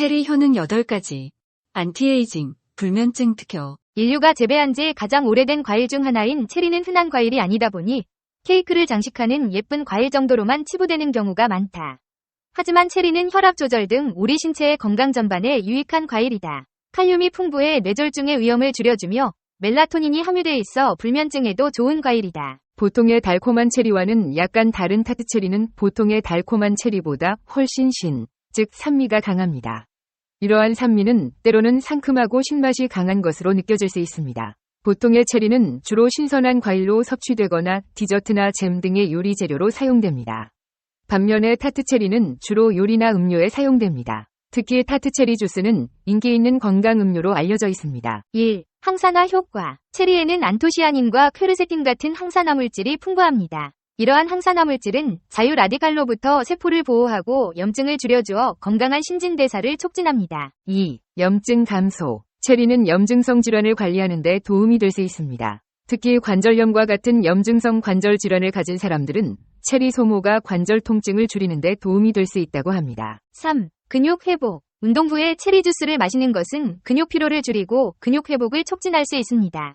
체리 효능 8가지. 안티에이징, 불면증 특효. 인류가 재배한 지 가장 오래된 과일 중 하나인 체리는 흔한 과일이 아니다 보니 케이크를 장식하는 예쁜 과일 정도로만 치부되는 경우가 많다. 하지만 체리는 혈압 조절 등 우리 신체의 건강 전반에 유익한 과일이다. 칼륨이 풍부해 뇌졸중의 위험을 줄여주며 멜라토닌이 함유돼 있어 불면증에도 좋은 과일이다. 보통의 달콤한 체리와는 약간 다른 타트 체리는 보통의 달콤한 체리보다 훨씬 신, 즉 산미가 강합니다. 이러한 산미는 때로는 상큼하고 신맛이 강한 것으로 느껴질 수 있습니다. 보통의 체리는 주로 신선한 과일로 섭취되거나 디저트나 잼 등의 요리 재료로 사용됩니다. 반면에 타트 체리는 주로 요리나 음료에 사용됩니다. 특히 타트 체리 주스는 인기 있는 건강 음료로 알려져 있습니다. 1. 항산화 효과. 체리에는 안토시아닌과 퀘르세틴 같은 항산화 물질이 풍부합니다. 이러한 항산화 물질은 자유 라디칼로부터 세포를 보호하고 염증을 줄여주어 건강한 신진대사를 촉진합니다. 2. 염증 감소. 체리는 염증성 질환을 관리하는 데 도움이 될 수 있습니다. 특히 관절염과 같은 염증성 관절 질환을 가진 사람들은 체리 소모가 관절 통증을 줄이는 데 도움이 될 수 있다고 합니다. 3. 근육 회복. 운동 후에 체리 주스를 마시는 것은 근육 피로를 줄이고 근육 회복을 촉진할 수 있습니다.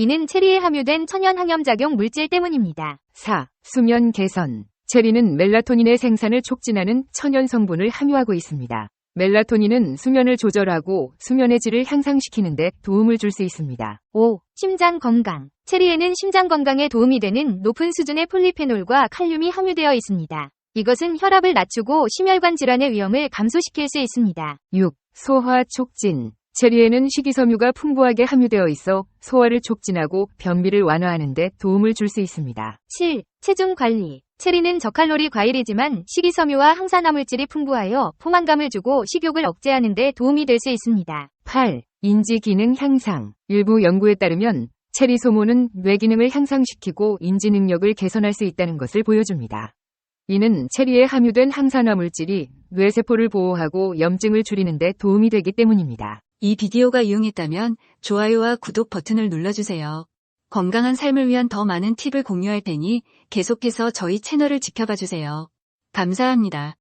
이는 체리에 함유된 천연 항염작용 물질 때문입니다. 4. 수면 개선. 체리는 멜라토닌의 생산을 촉진하는 천연 성분을 함유하고 있습니다. 멜라토닌은 수면을 조절하고 수면의 질을 향상시키는 데 도움을 줄 수 있습니다. 5. 심장 건강. 체리에는 심장 건강에 도움이 되는 높은 수준의 폴리페놀과 칼륨이 함유되어 있습니다. 이것은 혈압을 낮추고 심혈관 질환의 위험을 감소시킬 수 있습니다. 6. 소화 촉진. 체리에는 식이섬유가 풍부하게 함유되어 있어 소화를 촉진하고 변비를 완화하는 데 도움을 줄 수 있습니다. 7. 체중 관리. 체리는 저칼로리 과일이지만 식이섬유와 항산화 물질이 풍부하여 포만감을 주고 식욕을 억제하는 데 도움이 될 수 있습니다. 8. 인지 기능 향상. 일부 연구에 따르면 체리 소모는 뇌 기능을 향상시키고 인지 능력을 개선할 수 있다는 것을 보여줍니다. 이는 체리에 함유된 항산화 물질이 뇌세포를 보호하고 염증을 줄이는 데 도움이 되기 때문입니다. 이 비디오가 유용했다면 좋아요와 구독 버튼을 눌러주세요. 건강한 삶을 위한 더 많은 팁을 공유할 테니 계속해서 저희 채널을 지켜봐 주세요. 감사합니다.